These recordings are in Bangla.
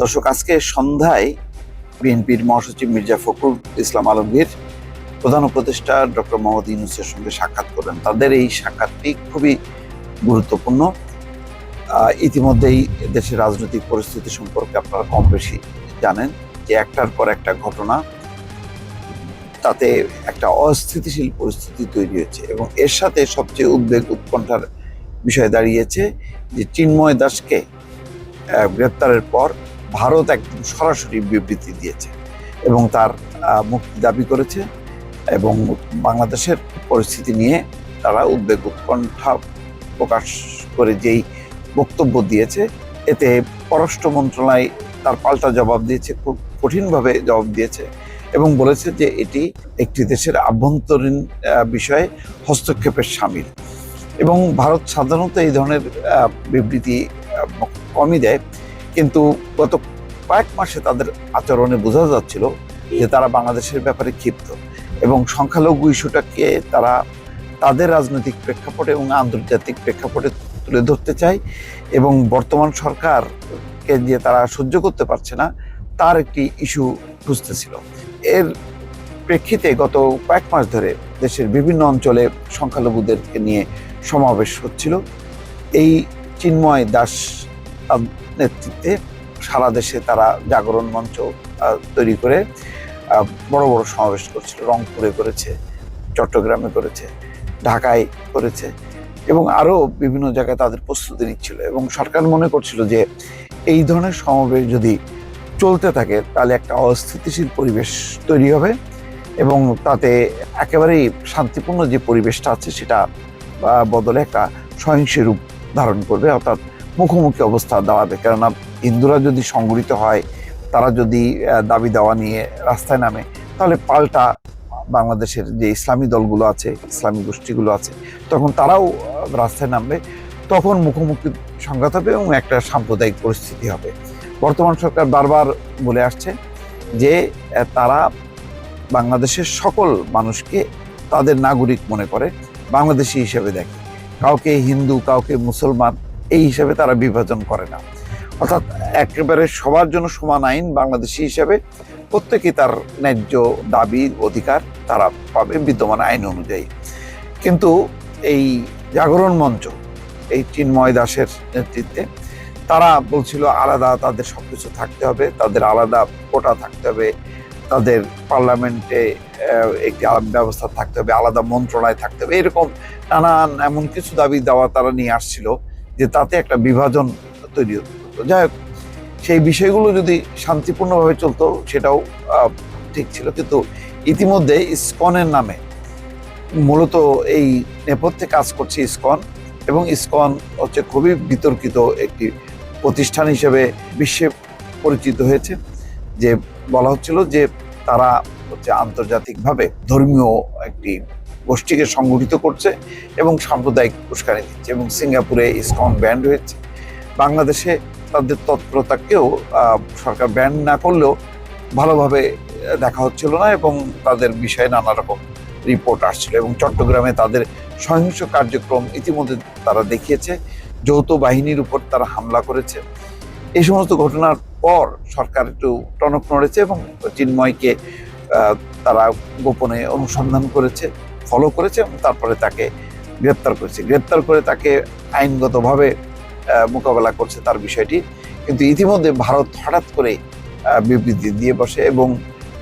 দর্শক, আজকে সন্ধ্যায় বিএনপির মহাসচিব মির্জা ফখরুল ইসলাম আলমগীর প্রধান উপদেষ্টা ডক্টর মোহাম্মদ ইউনুসের সঙ্গে সাক্ষাৎ করেন তাদের এই সাক্ষাৎটি খুবই গুরুত্বপূর্ণ। ইতিমধ্যেই দেশের রাজনৈতিক পরিস্থিতি সম্পর্কে আপনারা কম বেশি জানেন যে একটার পর একটা ঘটনা, তাতে একটা অস্থিতিশীল পরিস্থিতি তৈরি হয়েছে এবং এর সাথে সবচেয়ে উদ্বেগ উৎকণ্ঠার বিষয় দাঁড়িয়েছে যে চিন্ময় দাসকে গ্রেপ্তারের পর ভারত একদম সরাসরি বিবৃতি দিয়েছে এবং তার মুক্তি দাবি করেছে এবং বাংলাদেশের পরিস্থিতি নিয়ে তারা উদ্বেগ উৎকণ্ঠা প্রকাশ করে যেই বক্তব্য দিয়েছে, এতে পররাষ্ট্র মন্ত্রণালয় তার পাল্টা জবাব দিয়েছে, খুব কঠিনভাবে জবাব দিয়েছে এবং বলেছে যে এটি একটি দেশের আভ্যন্তরীণ বিষয়ে হস্তক্ষেপের সামিল। এবং ভারত সাধারণত এই ধরনের বিবৃতি কমই দেয়। কিন্তু গত কয়েক মাসে তাদের আচরণে বোঝা যাচ্ছিল যে তারা বাংলাদেশের ব্যাপারে ক্ষিপ্ত এবং সংখ্যালঘু ইস্যুটাকে তারা তাদের রাজনৈতিক প্রেক্ষাপটে এবং আন্তর্জাতিক প্রেক্ষাপটে তুলে ধরতে চায় এবং বর্তমান সরকারকে যে তারা সহ্য করতে পারছে না, তার একটি ইস্যু খুঁজতেছিল। এর প্রেক্ষিতে গত কয়েক মাস ধরে দেশের বিভিন্ন অঞ্চলে সংখ্যালঘুদেরকে নিয়ে সমাবেশ হচ্ছিল। এই চিন্ময় দাস নেতৃত্বে সারা দেশে তারা জাগরণ মঞ্চ তৈরি করে বড় বড় সমাবেশ করছিল। রংপুরে করেছে, চট্টগ্রামে করেছে, ঢাকায় করেছে এবং আরও বিভিন্ন জায়গায় তাদের প্রস্তুতি নিচ্ছিল এবং সরকার মনে করছিল যে এই ধরনের সমাবেশ যদি চলতে থাকে, তাহলে একটা অস্থিতিশীল পরিবেশ তৈরি হবে এবং তাতে একেবারেই শান্তিপূর্ণ যে পরিবেশটা আছে সেটা বদলে একটা সহিংস রূপ ধারণ করবে। অর্থাৎ মুখোমুখি অবস্থা দাঁড়াবে। কেননা হিন্দুরা যদি সংগঠিত হয়, তারা যদি দাবি দেওয়া নিয়ে রাস্তায় নামে, তাহলে পাল্টা বাংলাদেশের যে ইসলামী দলগুলো আছে, ইসলামী গোষ্ঠীগুলো আছে, তখন তারাও রাস্তায় নামবে। তখন মুখোমুখি সংঘাত হবে এবং একটা সাম্প্রদায়িক পরিস্থিতি হবে। বর্তমান সরকার বারবার বলে আসছে যে তারা বাংলাদেশের সকল মানুষকে তাদের নাগরিক মনে করে, বাংলাদেশি হিসেবে দেখে। কাউকে হিন্দু, কাউকে মুসলমান এই হিসাবে তারা বিভাজন করে না। অর্থাৎ একেবারে সবার জন্য সমান আইন বাংলাদেশি হিসাবে প্রত্যেকেই তার ন্যায্য দাবি অধিকার তারা পাবে বিদ্যমান আইন অনুযায়ী। কিন্তু এই জাগরণ মঞ্চ, এই চিন্ময় দাসের নেতৃত্বে তারা বলছিল আলাদা তাদের সব কিছু থাকতে হবে, তাদের আলাদা কোটা থাকতে হবে, তাদের পার্লামেন্টে একটি ব্যবস্থা থাকতে হবে, আলাদা মন্ত্রণালয় থাকতে হবে, এরকম নানান এমন কিছু দাবি দেওয়া তারা নিয়ে আসছিল। যে তাতে একটা বিভাজন তৈরি হতো। যাই হোক, সেই বিষয়গুলো যদি শান্তিপূর্ণভাবে চলতো, সেটাও ঠিক ছিল। কিন্তু ইতিমধ্যে ইসকনের নামে মূলত এই নেপথ্যে কাজ করছে ইসকন এবং ইসকন হচ্ছে খুবই বিতর্কিত একটি প্রতিষ্ঠান হিসেবে বিশ্বে পরিচিত হয়েছে। যে বলা হচ্ছিল যে তারা হচ্ছে আন্তর্জাতিকভাবে ধর্মীয় একটি গোষ্ঠীকে সংগঠিত করছে এবং সাম্প্রদায়িক উস্কানি দিচ্ছে এবং সিঙ্গাপুরে ইসকন ব্যান্ড হয়েছে। বাংলাদেশে তাদের তৎপরতাকেও সরকার ব্যান না করলেও ভালোভাবে দেখা হচ্ছিল না এবং তাদের বিষয়ে নানা রকম রিপোর্ট আসছিল এবং চট্টগ্রামে তাদের সহিংস কার্যক্রম ইতিমধ্যে তারা দেখিয়েছে। যৌথ বাহিনীর উপর তারা হামলা করেছে। এই সমস্ত ঘটনার পর সরকার একটু টনক নড়েছে এবং চিন্ময়কে তারা গোপনে অনুসন্ধান করেছে। ফলো করেছে এবং তারপরে তাকে গ্রেপ্তার করেছে। গ্রেপ্তার করে তাকে আইনগতভাবে মোকাবেলা করছে তার বিষয়টি। কিন্তু ইতিমধ্যে ভারত হঠাৎ করে বিবৃতি দিয়ে বসে এবং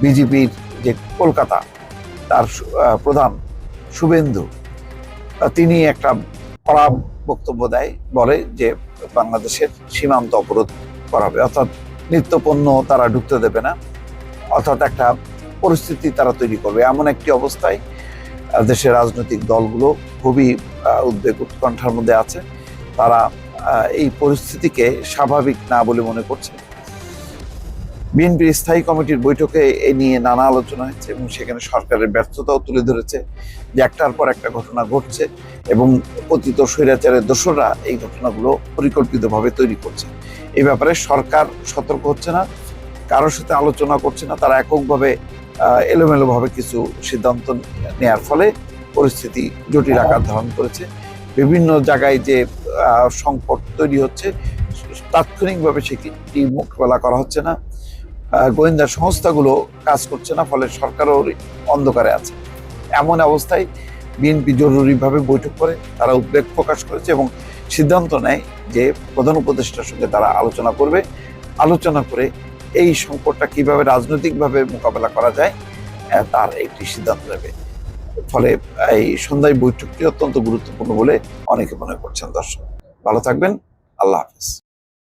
বিজেপির যে কলকাতা, তার প্রধান শুভেন্দু তিনি একটা কড়া বক্তব্য দেয়, বলে যে বাংলাদেশের সীমান্ত অবরোধ করাবে অর্থাৎ নিত্যপণ্য তারা ঢুকতে দেবে না, অর্থাৎ একটা পরিস্থিতি তারা তৈরি করবে। এমন একটি অবস্থায় দেশের রাজনৈতিক দলগুলো খুবই উদ্বেগ উৎকণ্ঠার মধ্যে আছে। তারা এই পরিস্থিতিকে স্বাভাবিক না বলে মনে করছে। বিএনপির স্থায়ী কমিটির বৈঠকে এ নিয়ে নানা আলোচনা হয়েছে এবং সেখানে সরকারের ব্যর্থতাও তুলে ধরেছে যে একটার পর একটা ঘটনা ঘটছে এবং অতীত স্বৈরাচারের দোষরা এই ঘটনাগুলো পরিকল্পিতভাবে তৈরি করছে। এই ব্যাপারে সরকার সতর্ক হচ্ছে না। কারোর সাথে আলোচনা করছে না, তারা এককভাবে এলোমেলোভাবে কিছু সিদ্ধান্ত নেয়ার ফলে পরিস্থিতি জটিল আকার ধারণ করেছে। বিভিন্ন জায়গায় যে সংকট তৈরি হচ্ছে, তাৎক্ষণিকভাবে সেটি মোকাবেলা করা হচ্ছে না। গোয়েন্দা সংস্থাগুলো কাজ করছে না, ফলে সরকারও অন্ধকারে আছে। এমন অবস্থায় বিএনপি জরুরিভাবে বৈঠক করে, তারা উদ্বেগ প্রকাশ করেছে এবং সিদ্ধান্ত নেয় যে প্রধান উপদেষ্টার সঙ্গে তারা আলোচনা করবে। আলোচনা করে এই সংকটটা কীভাবে রাজনৈতিকভাবে মোকাবেলা করা যায় তার একটি সিদ্ধান্ত নেবে। ফলে এই সন্ধ্যায় বৈঠকটি অত্যন্ত গুরুত্বপূর্ণ বলে অনেকে মনে করছেন দর্শক। ভালো থাকবেন, আল্লাহ হাফিজ।